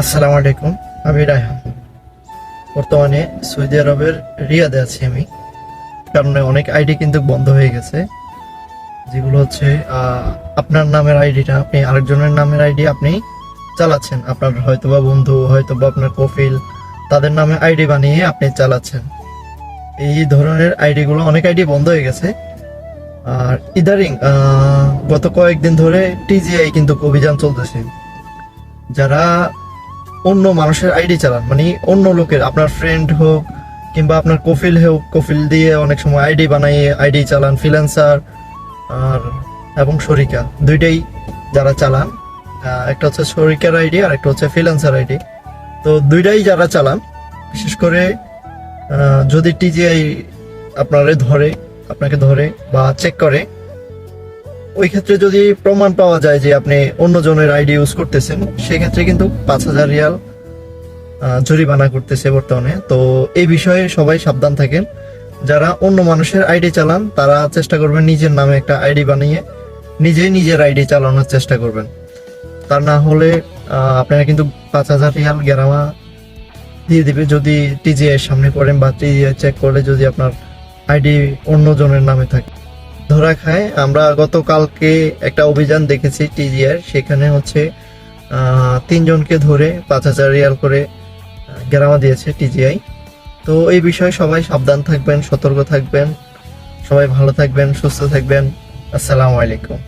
আসসালামু আলাইকুম, আমি রায়হান। বর্তমানে সৌদি আরবের রিয়াদে আছি আমি, কারণ অনেক আইডি কিন্তু বন্ধ হয়ে গেছে, যেগুলো হচ্ছে আপনার নামের আইডিটা আপনি, আরেকজনের নামের আইডি আপনি চালাচ্ছেন। আপনার হয়তোবা বন্ধু, হয়তোবা আপনার কফিল তাদের নামে আইডি বানিয়ে আপনি চালাচ্ছেন। এই ধরনের আইডিগুলো, অনেক আইডি বন্ধ হয়ে গেছে। আর ইদারিং গত কয়েকদিন ধরে টিজিআই কিন্তু অভিযান চলতেছে। যারা অন্য মানুষের আইডি চালান। মানে অন্য লোকের, আপনার ফ্রেন্ড হোক কিংবা আপনার কফিল হোক, কফিল দিয়ে অনেক সময় আইডি বানাইয়ে আইডি চালান ফ্রিল্যান্সার আর এবং শরিকা। দুইটাই যারা চালান একটা হচ্ছে শরিকার আইডি আর একটা হচ্ছে ফ্রিল্যান্সার আইডি। তো দুইটাই যারা চালান, বিশেষ করে যদি টিজিআই আপনারে ধরে, আপনাকে ধরে বা চেক করে ওই ক্ষেত্রে যদি প্রমাণ পাওয়া যায় যে আপনি অন্যজনের আইডি ইউজ করতেছেন, সেক্ষেত্রে কিন্তু পাঁচ হাজার রিয়াল জরিমানা করতেছে বর্তমানে। তো এই বিষয়ে সবাই সাবধান থাকেন। যারা অন্য মানুষের আইডি চালান, তারা চেষ্টা করবেন নিজের নামে একটা আইডি বানিয়ে নিজেই নিজের আইডি চালানোর চেষ্টা করবেন। তা না হলে আপনারা কিন্তু পাঁচ হাজার রিয়াল গেরামা দিয়ে দিবে। যদি টিজিআই সামনে পড়েন বা টিজিআই চেক করলে যদি আপনার আইডি অন্যজনের নামে থাকে। ধরা খায়। আমরা গতকালকে একটা অভিযান দেখেছি টিজিআর, সেখানে হচ্ছে তিনজনকে ধরে পাঁচ হাজার রিয়াল করে গেরামা দিয়েছে টিজিআই। তো এই বিষয়ে সবাই সাবধান থাকবেন, সতর্ক থাকবেন, সবাই ভালো থাকবেন, সুস্থ থাকবেন। আসসালামু আলাইকুম।